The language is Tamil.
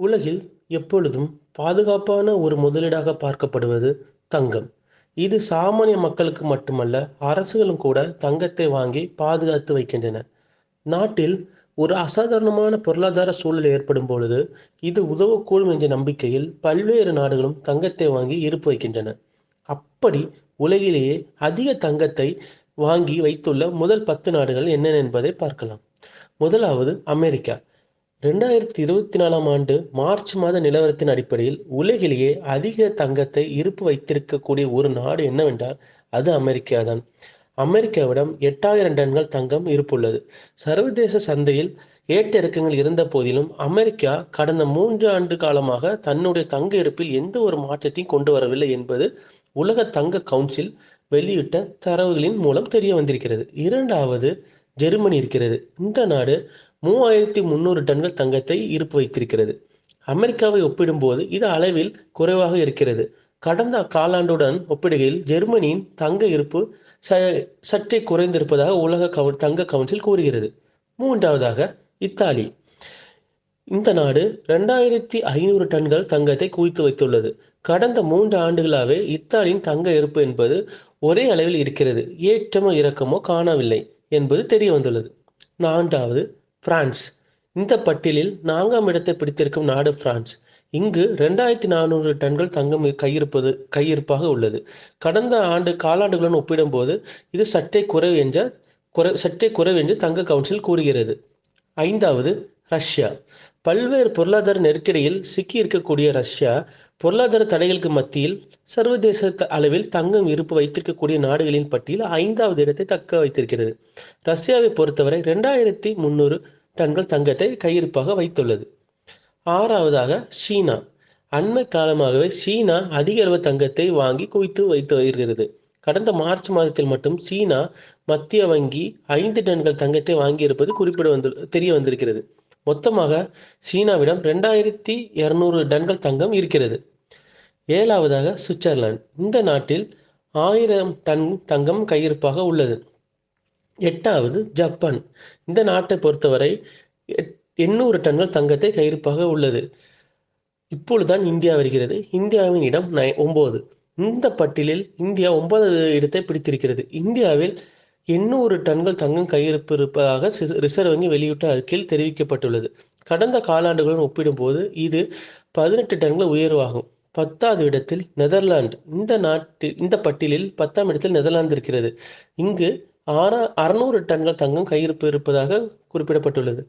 உலகில் எப்பொழுதும் பாதுகாப்பான ஒரு முதலீடாக பார்க்கப்படுவது தங்கம். இது சாமானிய மக்களுக்கு மட்டுமல்ல அரசுகளும் கூட தங்கத்தை வாங்கி பாதுகாத்து வைக்கின்றன. நாட்டில் ஒரு அசாதாரணமான பொருளாதார சூழல் ஏற்படும் பொழுது இது உதவக்கூடும் என்ற நம்பிக்கையில் பல்வேறு நாடுகளும் தங்கத்தை வாங்கி இருப்பு வைக்கின்றன. அப்படி உலகிலேயே அதிக தங்கத்தை வாங்கி வைத்துள்ள முதல் பத்து நாடுகள் என்னென்ன என்பதை பார்க்கலாம். முதலாவது அமெரிக்கா. ரெண்டாயிரத்தி இருபத்தி நாலாம் ஆண்டு மார்ச் மாத நிலவரத்தின் அடிப்படையில் உலகிலேயே அதிக தங்கத்தை இருப்பு வைத்திருக்கக்கூடிய ஒரு நாடு என்னவென்றால் அது அமெரிக்கா தான் அமெரிக்காவிடம் எட்டாயிரம் டன்கள் தங்கம் இருப்புள்ளது. சர்வதேச சந்தையில் ஏற்ற இறக்கங்கள் இருந்த போதிலும் அமெரிக்கா கடந்த மூன்று ஆண்டு காலமாக தன்னுடைய தங்க இருப்பில் எந்த ஒரு மாற்றத்தையும் கொண்டு வரவில்லை என்பது உலக தங்க கவுன்சில் வெளியிட்ட தரவுகளின் மூலம் தெரிய வந்திருக்கிறது. இரண்டாவது ஜெர்மனி இருக்கிறது. இந்த நாடு மூவாயிரத்தி முந்நூறு டன்கள் தங்கத்தை இருப்பு வைத்திருக்கிறது. அமெரிக்காவை ஒப்பிடும்போது இது அளவில் குறைவாக இருக்கிறது. கடந்த காலாண்டுடன் ஒப்பிடுகையில் ஜெர்மனியின் தங்க இருப்பு ச சற்றே குறைந்திருப்பதாக உலக கவு தங்க கவுன்சில் கூறுகிறது. மூன்றாவதாக இத்தாலி. இந்த நாடு ரெண்டாயிரத்தி ஐநூறு டன்கள் தங்கத்தை குவித்து வைத்துள்ளது. கடந்த மூன்று ஆண்டுகளாகவே இத்தாலியின் தங்க இருப்பு என்பது ஒரே அளவில் இருக்கிறது. ஏற்றமோ இறக்கமோ காணவில்லை. என்பது தெரிய வந்துள்ளது நான்காவது பிரான்ஸ். இந்த பட்டியலில் நான்காம் இடத்தை பிடித்திருக்கும் நாடு பிரான்ஸ். இங்கு ரெண்டாயிரத்தி நானூறு டன்கள் தங்கம் கையிருப்பது கையிருப்பாக உள்ளது. கடந்த ஆண்டு காலாண்டுகளுடன் ஒப்பிடும்போது இது சற்றே குறைவு என்ற குறை சற்றே குறைவு என்று தங்க கவுன்சில் கூறுகிறது. ஐந்தாவது ரஷ்யா. பல்வேறு பொருளாதார நெருக்கடியில் சிக்கி இருக்கக்கூடிய ரஷ்யா பொருளாதார தடைகளுக்கு மத்தியில் சர்வதேச அளவில் தங்கம் இருப்பு வைத்திருக்கக்கூடிய நாடுகளின் பட்டியல் ஐந்தாவது இடத்தை தக்க வைத்திருக்கிறது. ரஷ்யாவை பொறுத்தவரை ரெண்டாயிரத்தி முந்நூறு டன்கள் தங்கத்தை கையிருப்பாக வைத்துள்ளது. ஆறாவதாக சீனா. அண்மை காலமாகவே சீனா அதிக அளவு தங்கத்தை வாங்கி குவித்து வைத்து வருகிறது. கடந்த மார்ச் மாதத்தில் மட்டும் சீனா மத்திய வங்கி ஐந்து டன்கள் தங்கத்தை வாங்கியிருப்பது குறிப்பிட வந்து தெரிய வந்திருக்கிறது. மொத்தமாக சீனாவிடம் ரெண்டாயிரத்தி இருநூறு டன்கள் தங்கம் இருக்கிறது. ஏழாவதாக சுவிட்சர்லாந்து. இந்த நாட்டில் ஆயிரம் டன் தங்கம் கையிருப்பாக உள்ளது. எட்டாவது ஜப்பான். இந்த நாட்டை பொறுத்தவரை எண்ணூறு டன்கள் தங்கத்தை கையிருப்பாக உள்ளது. இப்பொழுதுதான் இந்தியா வருகிறது. இந்தியாவின் இடம் நை ஒன்பது இந்த பட்டியலில் இந்தியா ஒன்பதாவது இடத்தை பிடித்திருக்கிறது. இந்தியாவில் எண்ணூறு டன்கள் தங்கம் கையிருப்பு இருப்பதாக ரிசர்வ் வங்கி வெளியிட்ட அறிக்கையில் தெரிவிக்கப்பட்டுள்ளது. கடந்த காலாண்டுகளுடன் ஒப்பிடும்போது இது பதினெட்டு டன்கள் உயர்வாகும். பத்தாவது இடத்தில் நெதர்லாந்து. இந்த நாட்டில் இந்த பட்டியலில் பத்தாம் இடத்தில் நெதர்லாந்து இருக்கிறது. இங்கு ஆறா அறுநூறு டன்கள் தங்கம் கையிருப்பு இருப்பதாக குறிப்பிடப்பட்டுள்ளது.